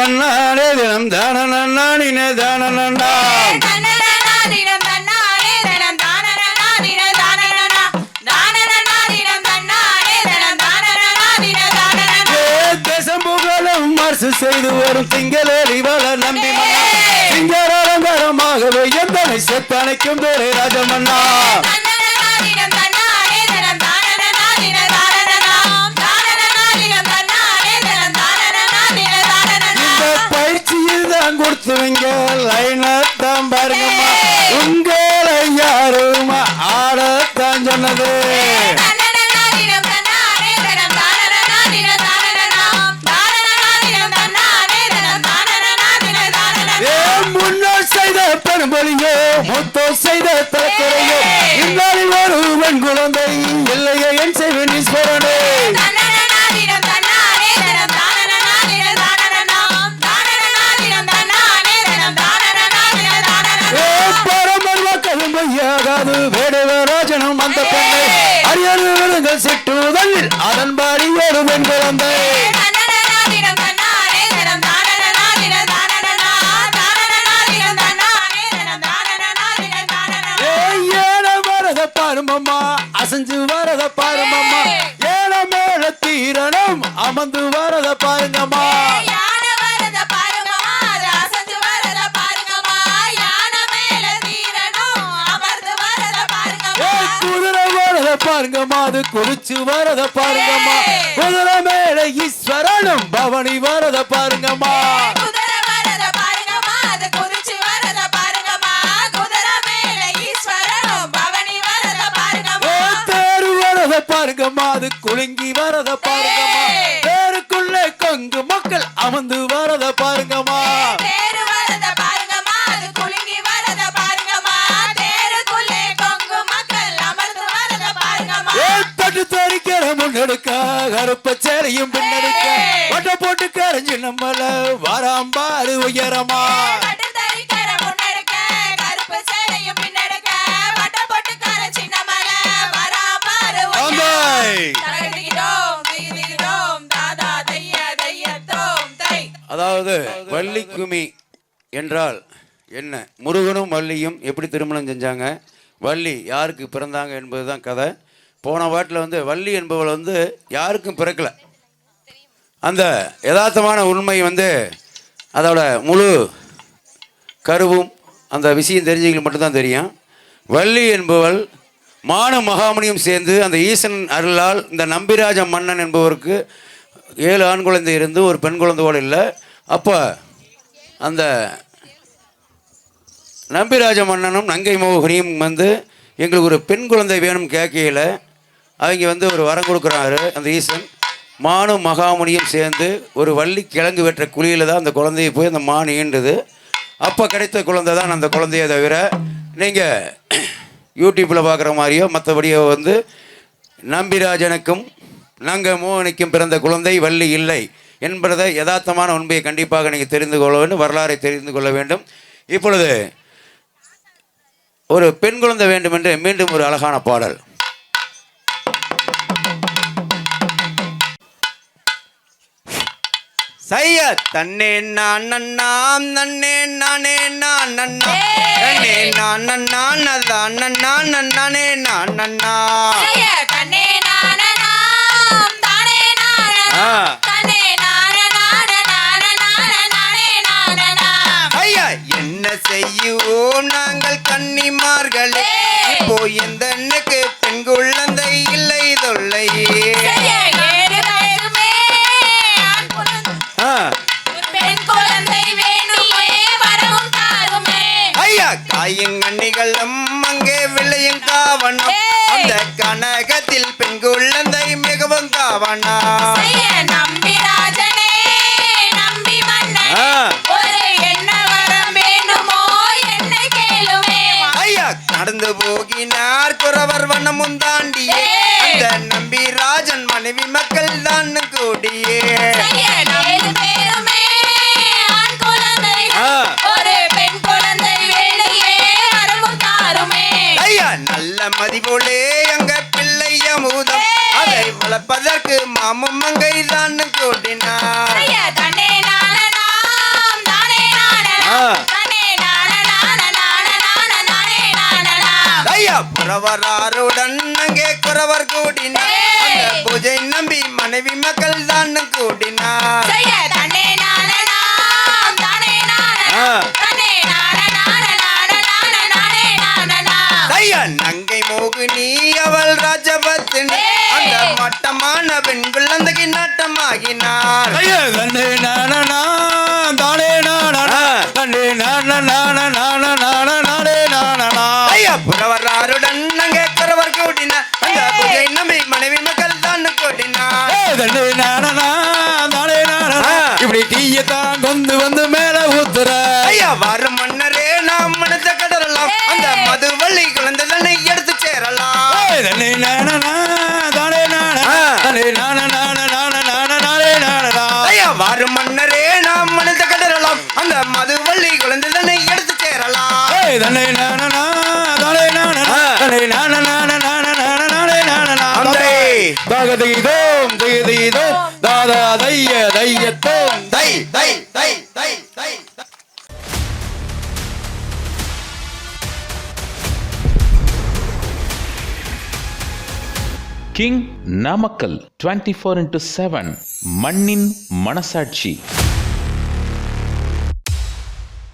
தன்னானே தினம் தான நன்னானினே தான நன்னா செய்து வரும் திங்களேறி வள நம்பி மன்னா. திங்கள அலங்காரமாகவே எந்தனை செத்தனைக்கும் பேரே ராஜமன்னா. வருகிறது செய்த பெரும்பலியோ முத்தோ செய்த தரத்துறையோ இந்நாளில் ஒரு குழந்தை இல்லையே என் செய்வேன் ஈஸ்வரனே தினம் தானனனா ஏ ஏன வரத பாருமம்மா அசைஞ்சு வரத பாருமம்மா ஏழ மேல தீரணம் அமர்ந்து வரத பாருங்கம்மா பாருங்கம்மா அது குடிச்சு வரத பாருங்கம்மா. குதிரை மேல ஈஸ்வரனும் பவனி வரத பாருங்கம்மா. பாருங்கம்மா, அது குலுங்கி வரத பாருங்கம்மா. தேருக்குள்ளே கொங்கு மக்கள் அமர்ந்து வரத பாருங்கம்மா. கருப்ப சேலையும் பின்னெடுக்க. வட்ட போட்டு கரைஞ்சு நம்மள வாராம்பாரு உயரமா. அதாவது வள்ளி குமி என்றால் என்ன? முருகனும் வள்ளியும் எப்படி திருமணம் செஞ்சாங்க? வள்ளி யாருக்கு பிறந்தாங்க என்பதுதான் கதை. போன வாட்டில் வந்து வள்ளி என்பவள் வந்து யாருக்கும் பிறக்கல. அந்த யதார்த்தமான உண்மை வந்து அதோட முழு கருவும் அந்த விஷயம் தெரிஞ்சவங்களுக்கு மட்டும்தான் தெரியும். வள்ளி என்பவள் மான மகாமுனியும் சேர்ந்து அந்த ஈசன் அருளால் இந்த நம்பிராஜ மன்னன் என்பவருக்கு ஏழு ஆண் குழந்தை இருந்து ஒரு பெண் குழந்தையோடு இல்லை. அப்போ அந்த நம்பிராஜ மன்னனும் நங்கை மோகினியும் வந்து எங்களுக்கு ஒரு பெண் குழந்தை வேணும் கேட்கையில் அவங்க வந்து ஒரு வரம் கொடுக்குறாரு அந்த ஈசன். மானும் மகாமுனியும் சேர்ந்து ஒரு வள்ளி கிழங்கு வெட்டுற குழியில் தான் அந்த குழந்தையை போய் அந்த மான் ஈண்டுது. அப்போ கிடைத்த குழந்தை தான் அந்த குழந்தையை தவிர நீங்கள் யூடியூப்பில் பார்க்குற மாதிரியோ மற்றபடியோ வந்து நம்பிராஜனுக்கும் நங்க மோகனுக்கும் பிறந்த குழந்தை வள்ளி இல்லை என்பதை யதார்த்தமான உண்மையை கண்டிப்பாக நீங்கள் தெரிந்து கொள்ள வேண்டும் வரலாறை தெரிந்து கொள்ள வேண்டும். இப்பொழுது ஒரு பெண் குழந்தை வேண்டும் என்று மீண்டும் ஒரு அழகான பாடல். சைய தன்னே நான் நன்னாம் நன்னே நானே நான் நன்னா நன்னே நான் நன்னான் அதான் நன்னான் நன்னானே நான் நன்னா ஐயா காயங்கண்ணிகளும் அங்கே விளையும் காவனம் அந்த கனகத்தில் பெண் குழந்தை மிகவும் காவனா நடந்து போகினார் குறவர் வனமும் தாண்டியே. அந்த நம்பி ராஜன் மனைவி மக்கள் தான் கூடியே. அறிவோலே எங்க பிள்ளை அமுதம். அதை வளர்ப்பதற்கு மாமம் மங்கை தான் கூட்டினார். புறவராருடன் அங்கே குறவர் கூடினார். அந்த பூஜை நம்பி மனைவி மக்கள் தான் கூடினார். ஐயா நங்கை மோகினி அவள் ராஜபத்தினி. அந்த மட்டமான பெண் குழந்தைக்கு நாட்டமாகினார் ஐயா, தன்னே நானனா, தானே நானனா, ஆ. தன்னே நான, நான, நான, நான, நானே நானனா. ஐயா புறவராருடன் அங்கே குறவர் கூடினார் அந்த பூஜை நம்பி மனைவி மக்கள் தான் கூடினார் தன்னே நானனா, தானே. இப்படி தீயத்தான் கொண்டு வந்து மதுவள்ளி குழந்தை தன்னை எடுத்து சேரலாம் தன்னே நானனா, நானனா, நானனா. தகதிகிதோம், திகிதிகிதோம், தாதா தைய தையத்தோம் தை தை தை தை தை king Namakkal twenty four into seven மண்ணின் மனசாட்சி